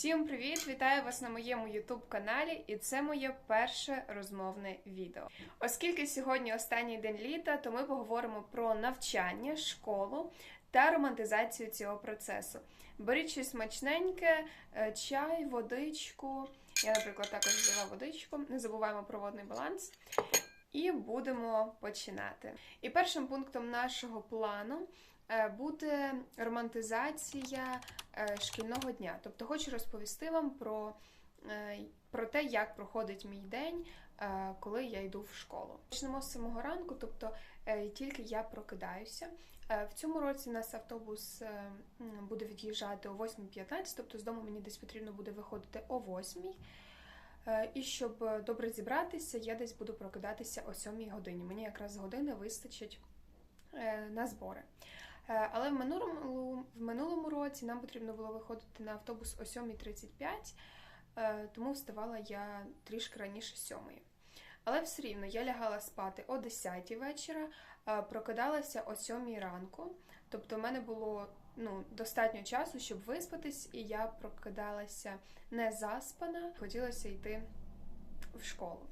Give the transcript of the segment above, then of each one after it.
Всім привіт! Вітаю вас на моєму youtube каналі, і це моє перше розмовне відео. Оскільки сьогодні останній день літа, то ми поговоримо про навчання, школу та романтизацію цього процесу. Беріть щось смачненьке, е, чай, водичку. Я, наприклад, також взяла водичку. Не забуваємо про водний баланс. І будемо починати. І першим пунктом нашого плану буде романтизація е, шкільного дня. Тобто хочу розповісти вам про, е, про те, як проходить мій день, е, коли я йду в школу. Почнемо з самого ранку, тобто е, тільки я прокидаюся. Е, В цьому році нас автобус е, буде від'їжджати о 8.15, тобто з дому мені десь потрібно буде виходити о 8.00. Е, І щоб е, добре зібратися, я десь буду прокидатися о 7 годині. Мені якраз години вистачить е, на збори. Е, Але в минулому, в минулому році нам потрібно було виходити на автобус о 7.35, е, тому вставала я трішки раніше 7. Але все рівно я лягала спати о 10 вечора, е, прокидалася о 7 ранку. Тобто, в мене було ну, достатньо часу, щоб виспатись, і я прокидалася не заспана, хотілося йти в школу.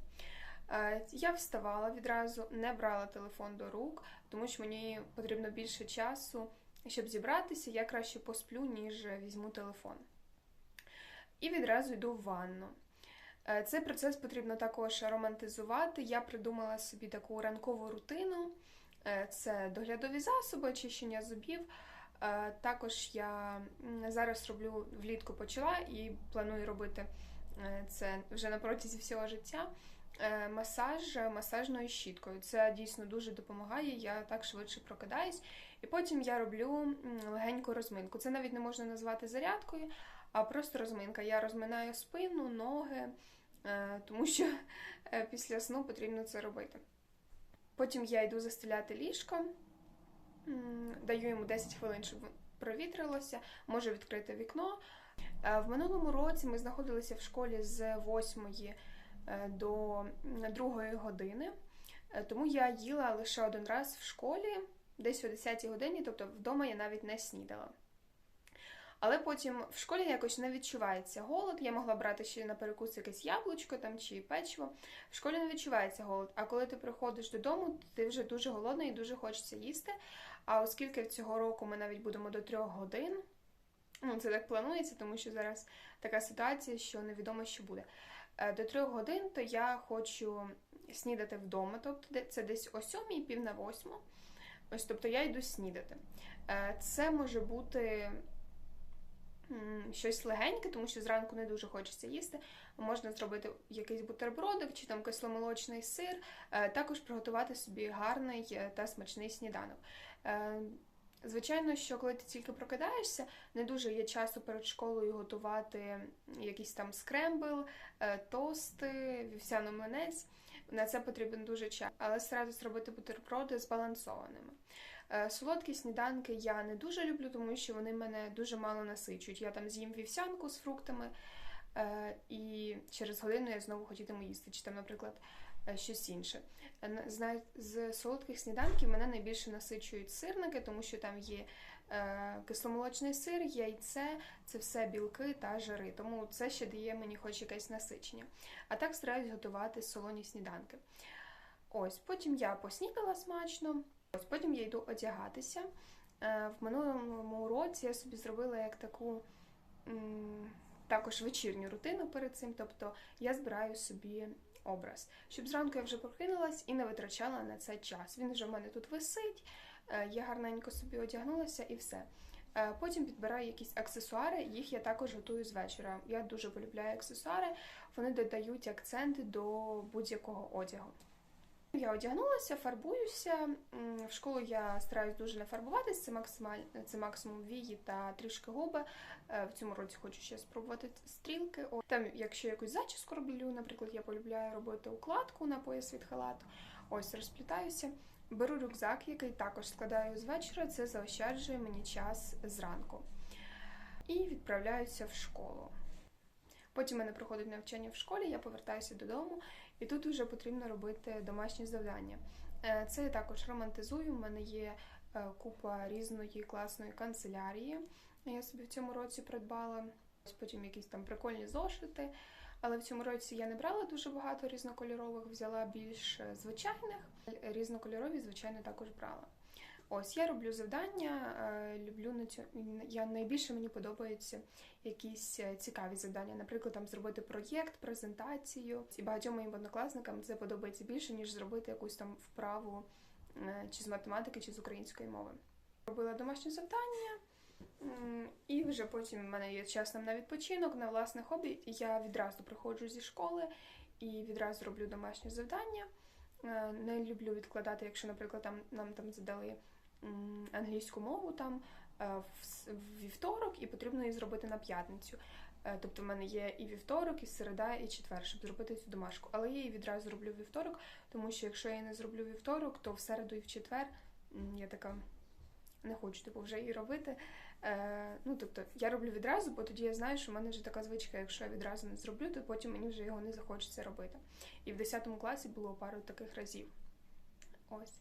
Я вставала відразу, не брала телефон до рук, тому що мені потрібно більше часу, щоб зібратися. Я краще посплю, ніж візьму телефон. І відразу йду в ванну. Е, Цей процес потрібно також романтизувати. Я придумала собі таку ранкову рутину: Е, це доглядові засоби, очищення зубів. Е, Також я зараз роблю влітку почала і планую робити це вже на протязі всього життя. Е, Масаж масажною щіткою. Це дійсно дуже допомагає. Я так швидше прокидаюсь. І потім я роблю легеньку розминку. Це навіть не можна назвати зарядкою, а просто розминка. Я розминаю спину, ноги, е, тому що е, після сну потрібно це робити. Потім я йду застеляти ліжко, даю йому 10 хвилин, щоб провітрилося, можу відкрити вікно. Е, В минулому році ми знаходилися в школі з 8 е, до 2 години, Е, тому я їла лише один раз в школі, десь о 10-й годині, тобто вдома я навіть не снідала. Але потім в школі якось не відчувається голод. Я могла брати ще на перекус якесь яблучко там чи печиво. В школі не відчувається голод. А коли ти приходиш додому, ти вже дуже голодний і дуже хочеться їсти. А оскільки цього року ми навіть будемо до трьох годин, ну це так планується, тому що зараз така ситуація, що невідомо, що буде. Е, До трьох годин, то я хочу снідати вдома, тобто це десь о сьомій, пів на восьму. Ось, тобто я йду снідати. Е, Це може бути щось легеньке, тому що зранку не дуже хочеться їсти. Можна зробити якийсь бутербродик чи там кисломолочний сир, Е, також приготувати собі гарний та смачний сніданок. Звичайно, що коли ти тільки прокидаєшся, не дуже є часу перед школою готувати якийсь там скрембл, е, тости, вівсяний млинець. На це потрібен дуже час, але старатися робити бутерброди збалансованими. Е, Солодкі сніданки я не дуже люблю, тому що вони мене дуже мало насичують. Я там з'їм вівсянку з фруктами, е, і через годину я знову хотітиму їсти, чи там, наприклад, щось інше. Е, З солодких сніданків мене найбільше насичують сирники, тому що там є е, кисломолочний сир, яйце, це все білки та жири. Тому це ще дає мені хоч якесь насичення. А так стараюсь готувати солоні сніданки. Ось, потім я поснідала смачно, ось потім я йду одягатися. Е, В минулому році я собі зробила як таку також вечірню рутину перед цим, тобто я збираю собі образ, щоб зранку я вже прокинулась і не витрачала на це час. Він вже в мене тут висить, е, я гарненько собі одягнулася і все. Е, Потім підбираю якісь аксесуари, їх я також готую з вечора. Я дуже полюбляю аксесуари, вони додають акценти до будь-якого одягу. Я одягнулася, фарбуюся. В школу я стараюсь дуже не фарбуватись, це максималь... це максимум вії та трішки губи. Е, В цьому році хочу ще спробувати стрілки. О, Там, якщо якусь зачіску роблю, наприклад, я полюбляю робити укладку на пояс від халату. Ось розплітаюся. Беру рюкзак, який також складаю з вечора. Це заощаджує мені час зранку. І відправляюся в школу. Потім мене проходить навчання в школі, я повертаюся додому, і тут вже потрібно робити домашні завдання. Е, Це я також романтизую. У мене є е, купа різної класної канцелярії. Я собі в цьому році придбала. потім якісь там прикольні зошити. Але в цьому році я не брала дуже багато різнокольорових, взяла більш е, звичайних. Різнокольорові, звичайно, також брала. Ось я роблю завдання, е, люблю на цю. Я найбільше мені подобаються якісь е, цікаві завдання. Наприклад, там зробити проєкт, презентацію. І багатьом моїм однокласникам це подобається більше, ніж зробити якусь там вправу е, чи з математики, чи з української мови. Робила домашнє завдання. І вже потім в мене є час на відпочинок, на власне хобі. Я відразу приходжу зі школи і відразу роблю домашнє завдання. Не люблю відкладати, якщо, наприклад, там нам там задали англійську мову там е, в вівторок, і потрібно її зробити на п'ятницю. Е, Тобто в мене є і вівторок, і середа, і четвер, щоб зробити цю домашку. Але я її відразу роблю вівторок, тому що якщо я її не зроблю вівторок, то в середу і в четвер я така не хочу типу, вже її робити. Е, ну, тобто, я роблю відразу, бо тоді я знаю, що в мене вже така звичка, якщо я відразу не зроблю, то потім мені вже його не захочеться робити. І в 10 класі було пару таких разів. Ось.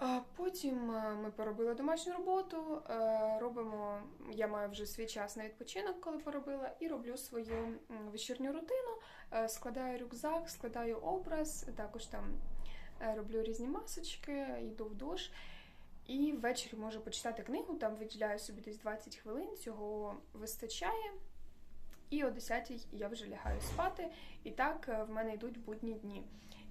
А потім е, ми поробили домашню роботу, е, робимо, я маю вже свій час на відпочинок, коли поробила, і роблю свою вечірню рутину, е, складаю рюкзак, складаю образ, також там роблю різні масочки, йду в душ. І ввечері можу почитати книгу, там виділяю собі десь 20 хвилин, цього вистачає. І о 10 я вже лягаю спати, і так в мене йдуть будні дні.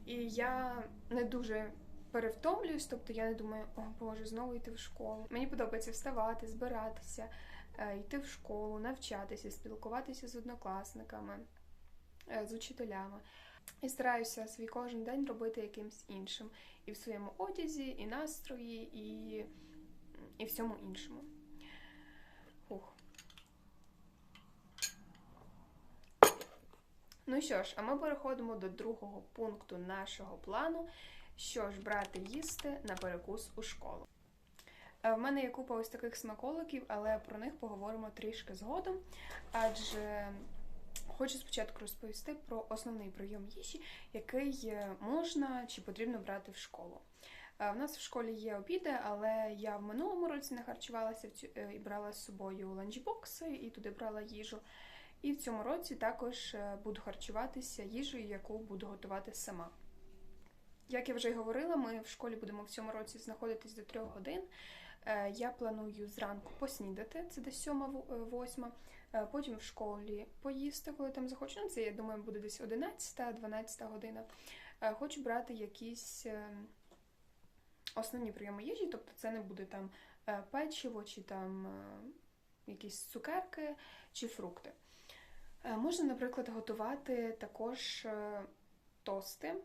І я не дуже перевтомлююсь, тобто я не думаю, о Боже, знову йти в школу. Мені подобається вставати, збиратися, е, йти в школу, навчатися, спілкуватися з однокласниками, е, з учителями. І стараюся свій кожен день робити якимсь іншим. І в своєму одязі, і настрої, і, і всьому іншому. Ух. Ну що ж, а ми переходимо до другого пункту нашого плану. Що ж брати їсти на перекус у школу. Е, В мене є купа ось таких смаколиків, але про них поговоримо трішки згодом. Адже хочу спочатку розповісти про основний прийом їжі, який е, можна чи потрібно брати в школу. Е, У нас в школі є обіди, але я в минулому році не харчувалася в і брала з собою ланчбокси і туди брала їжу. І в цьому році також буду харчуватися їжею, яку буду готувати сама. Як я вже й говорила, ми в школі будемо в цьому році знаходитись до трьох годин. Е, Я планую зранку поснідати, це десь сьома, во- е. Е, Потім в школі поїсти, коли там захочу. Ну, це, я думаю, буде десь 11-12 година. Хочу брати якісь основні прийоми їжі, тобто це не буде там печиво чи там якісь цукерки чи фрукти. Можна, наприклад, готувати також тости.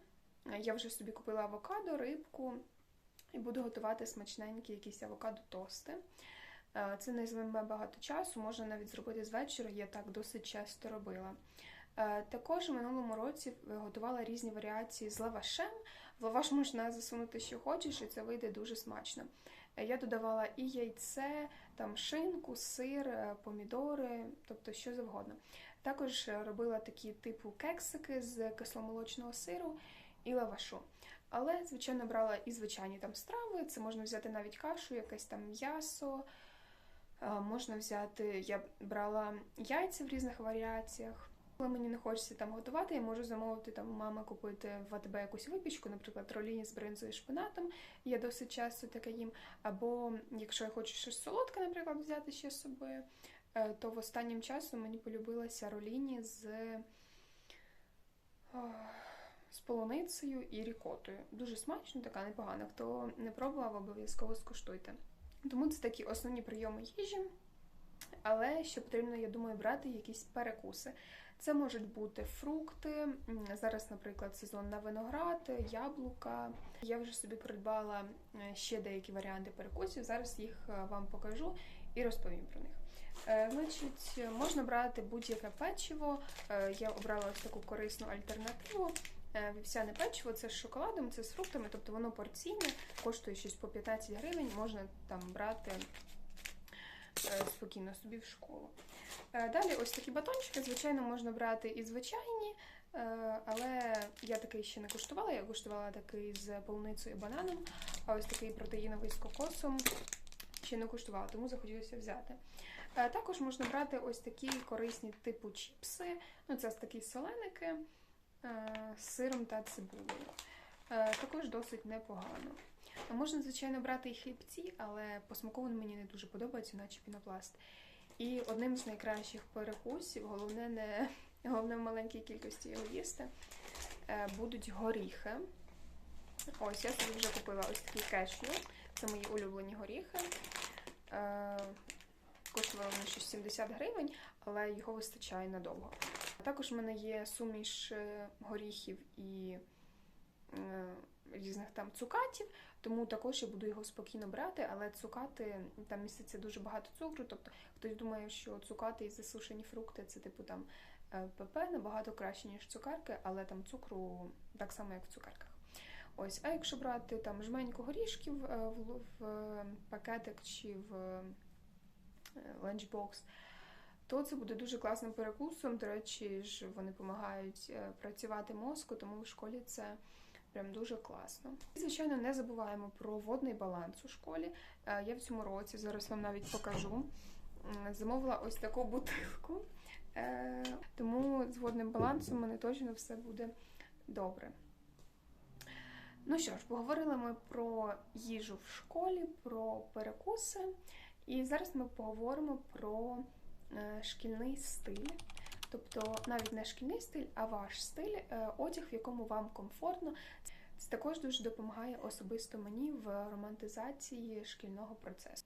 Я вже собі купила авокадо, рибку і буду готувати смачненькі якісь авокадо-тости. Е, Це не займе багато часу, можна навіть зробити з вечора, я так досить часто робила. Е, Також у минулому році готувала різні варіації з лавашем. В лаваш можна засунути, що хочеш, і це вийде дуже смачно. Е, Я додавала і яйце, там шинку, сир, помідори, тобто що завгодно. Також робила такі типу кексики з кисломолочного сиру і лавашу. Але, звичайно, брала і звичайні там страви. Це можна взяти навіть кашу, якесь там м'ясо. Е, Можна взяти, я брала яйця в різних варіаціях. Коли мені не хочеться там готувати, я можу замовити там у мами купити в АТБ якусь випічку, наприклад, роліні з бринзою і шпинатом. Я досить часто таке їм. Або якщо я хочу щось солодке, наприклад, взяти ще з собою, е, то в останнім часом мені полюбилася роліні з, з полуницею і рікотою. Дуже смачно, така непогана. Хто не пробував, обов'язково скуштуйте. Тому це такі основні прийоми їжі. Але ще потрібно, я думаю, брати якісь перекуси. Це можуть бути фрукти. Зараз, наприклад, сезон на виноград, яблука. Я вже собі придбала е, ще деякі варіанти перекусів. Зараз їх е, вам покажу і розповім про них. Е, Значить, можна брати будь-яке печиво. Я обрала ось таку корисну альтернативу. Е, Вівсяне печиво це з шоколадом, це з фруктами, тобто воно порційне, коштує щось по 15 гривень, можна там брати е, спокійно собі в школу. Е, Далі ось такі батончики, звичайно, можна брати і звичайні, е, але я такий ще не куштувала. Я куштувала такий з полуницею і бананом, а ось такий протеїновий з кокосом ще не куштувала, тому захотілося взяти. Е, Також можна брати ось такі корисні типу чіпси. Ну, це такі соленики е, з сиром та цибулею. Е, Також досить непогано. Можна, звичайно, брати і хлібці, але по смаку мені не дуже подобаються, наче пінопласт. І одним з найкращих перекусів, головне, не головне в маленькій кількості його їсти, е, будуть горіхи. Ось, я собі вже купила ось такі кешю. Це мої улюблені горіхи. Е, Коштували вони щось 70 гривень, але його вистачає надовго. Також в мене є суміш е, горіхів і е, різних там цукатів, тому також я буду його спокійно брати, але цукати там міститься дуже багато цукру. Тобто хтось думає, що цукати і засушені фрукти це типу там е, ПП набагато краще, ніж цукерки, але там цукру так само, як в цукерках. Ось, а якщо брати там жменьку горішків е, в, в пакетик чи в ланчбокс, то це буде дуже класним перекусом. До речі, ж вони допомагають е, працювати мозку, тому в школі це прям дуже класно. І, звичайно, не забуваємо про водний баланс у школі. Е, Я в цьому році зараз вам навіть покажу. Замовила ось таку бутилку. Е, Тому з водним балансом у мене точно все буде добре. Ну що ж, поговорили ми про їжу в школі, про перекуси. І зараз ми поговоримо про шкільний стиль. Тобто навіть не шкільний стиль, а ваш стиль, е, одяг, в якому вам комфортно. Це також дуже допомагає особисто мені в романтизації шкільного процесу.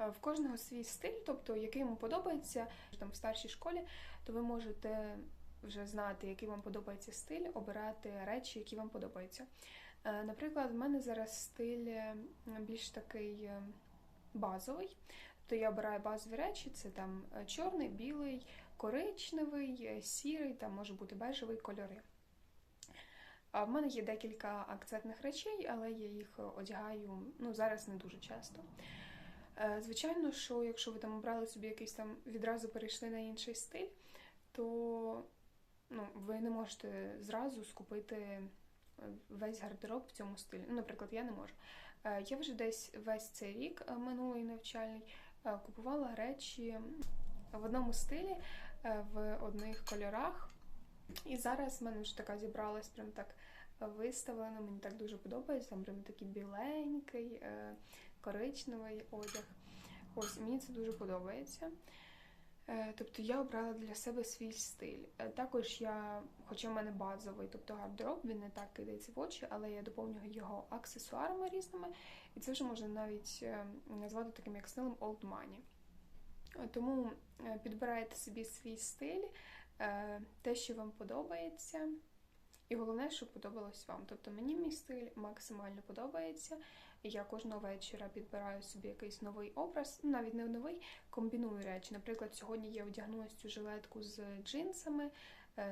Е, В кожного свій стиль, тобто який йому подобається там в старшій школі, то ви можете вже знати, який вам подобається стиль, обирати речі, які вам подобаються. Е, Наприклад, в мене зараз стиль е, більш такий е, базовий. То я обираю базові речі: це там е, чорний, білий, коричневий, е, сірий, там може бути бежевий кольори. В мене є декілька акцентних речей, але я їх одягаю ну, зараз не дуже часто. Е, Звичайно, що якщо ви там обрали собі якийсь там відразу перейшли на інший стиль, то ну, ви не можете зразу скупити е, весь гардероб в цьому стилі. Ну, наприклад, я не можу. Е, Я вже десь весь цей рік е, минулий навчальний е, купувала речі в одному стилі, е, в одних кольорах. І зараз в мене вже така зібралась прям так виставлена. Мені так дуже подобається. Там прям такий біленький, е, коричневий одяг. Ось мені це дуже подобається. Е, Тобто я обрала для себе свій стиль. Е, Також я, хоча в мене базовий, тобто гардероб, він не так кидається в очі, але я доповнюю його аксесуарами різними, і це вже можна навіть е, назвати таким як стилем old money. Е, Тому е, підбирайте собі свій стиль, те, що вам подобається. І головне, щоб подобалось вам. Тобто мені мій стиль максимально подобається. Я кожного вечора підбираю собі якийсь новий образ, ну, навіть не новий, комбіную речі. Наприклад, сьогодні я одягнулася цю жилетку з джинсами,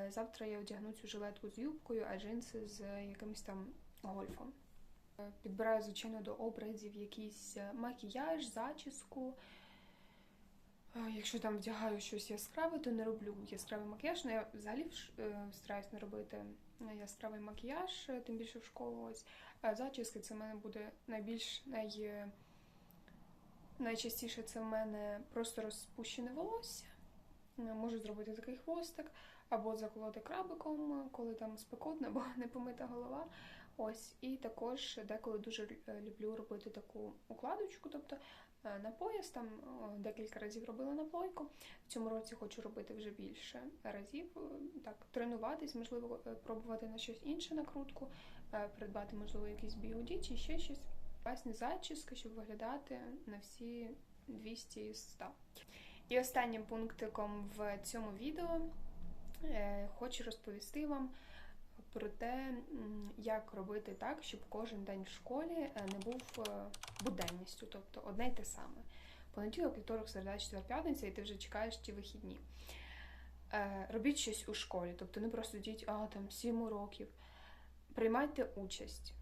завтра я одягну цю жилетку з юбкою, а джинси з якимось там гольфом. Підбираю, звичайно, до образів якийсь е, макіяж, зачіску. Якщо там вдягаю щось яскраве, то не роблю яскравий макіяж. Ну, я взагалі е, стараюсь не робити е, яскравий макіяж, тим більше в школу. Ось. А зачіски це в мене буде найбільш най... найчастіше це в мене просто розпущене волосся. Можу зробити такий хвостик, або заколоти крабиком, коли там спекотно, або не помита голова. Ось, і також деколи дуже е, люблю робити таку укладочку, тобто е, на пояс там декілька разів робила на плойку. В цьому році хочу робити вже більше разів. е, Так, тренуватись, можливо, пробувати на щось інше накрутку, придбати, можливо, якийсь біоді чи ще щось. Власні зачіски, щоб виглядати на всі 200 з 100. І останнім пунктиком в цьому відео хочу розповісти вам про те, як робити так, щоб кожен день в школі е, не був е, буденністю, тобто одне й те саме. Понеділок, вівторок, середа, четвер, п'ятниця, і ти вже чекаєш ті вихідні. Е, Робіть щось у школі, тобто не просто йдіть, а там сім уроків. Приймайте участь,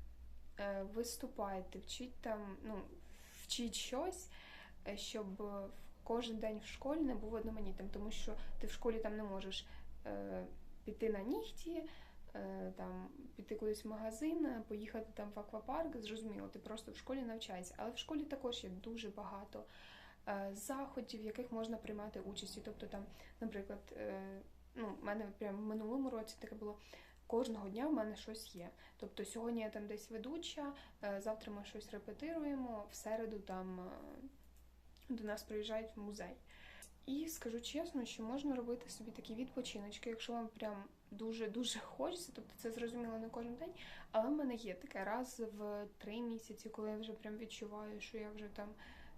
виступайте, вчіть там, ну, вчіть щось, щоб кожен день в школі не був одноманітним, тому що ти в школі там не можеш піти на нігті, там піти кудись в магазин, е, поїхати там в аквапарк. Зрозуміло, ти просто в школі навчаєшся. Але в школі також є дуже багато е, заходів, в яких можна приймати участь. Тобто там, наприклад, е, ну, в мене прямо в минулому році таке було. Кожного дня в мене щось є. Тобто сьогодні я там десь ведуча, е, завтра ми щось репетируємо, в середу там е, до нас приїжджають в музей. І скажу чесно, що можна робити собі такі відпочиночки, якщо вам прям дуже-дуже хочеться, тобто це зрозуміло не кожен день, але в мене є таке раз в три місяці, коли я вже прям відчуваю, що я вже там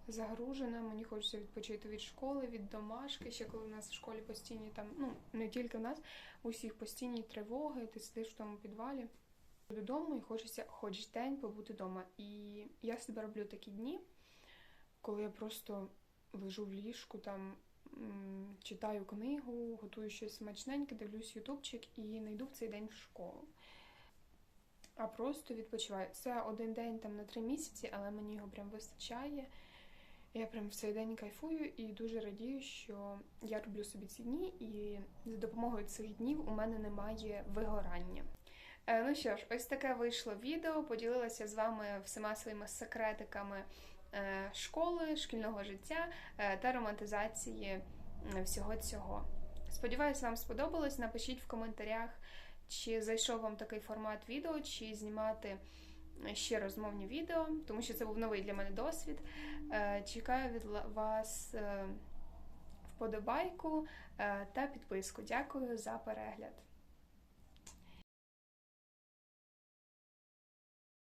загружена, мені хочеться відпочити від школи, від домашки. Ще коли в нас в школі постійні там, ну не тільки в нас, у всіх постійні тривоги, ти сидиш в тому підвалі додому і хочеться хоч день побути вдома. І я себе роблю такі дні, коли я просто лежу в ліжку, там читаю книгу, готую щось смачненьке, дивлюсь ютубчик і не йду в цей день в школу. А просто відпочиваю. Це один день там на три місяці, але мені його прям вистачає. Я прям в цей день кайфую і дуже радію, що я роблю собі ці дні, і за допомогою цих днів у мене немає вигорання. Е, Ну що ж, ось таке вийшло відео. Поділилася з вами всіма своїми секретиками школи, шкільного життя е, та романтизації всього цього. Сподіваюсь, вам сподобалось. Напишіть в коментарях, чи зайшов вам такий формат відео, чи знімати ще розмовні відео, тому що це був новий для мене досвід. Е, Чекаю від вас е, вподобайку е, та підписку. Дякую за перегляд.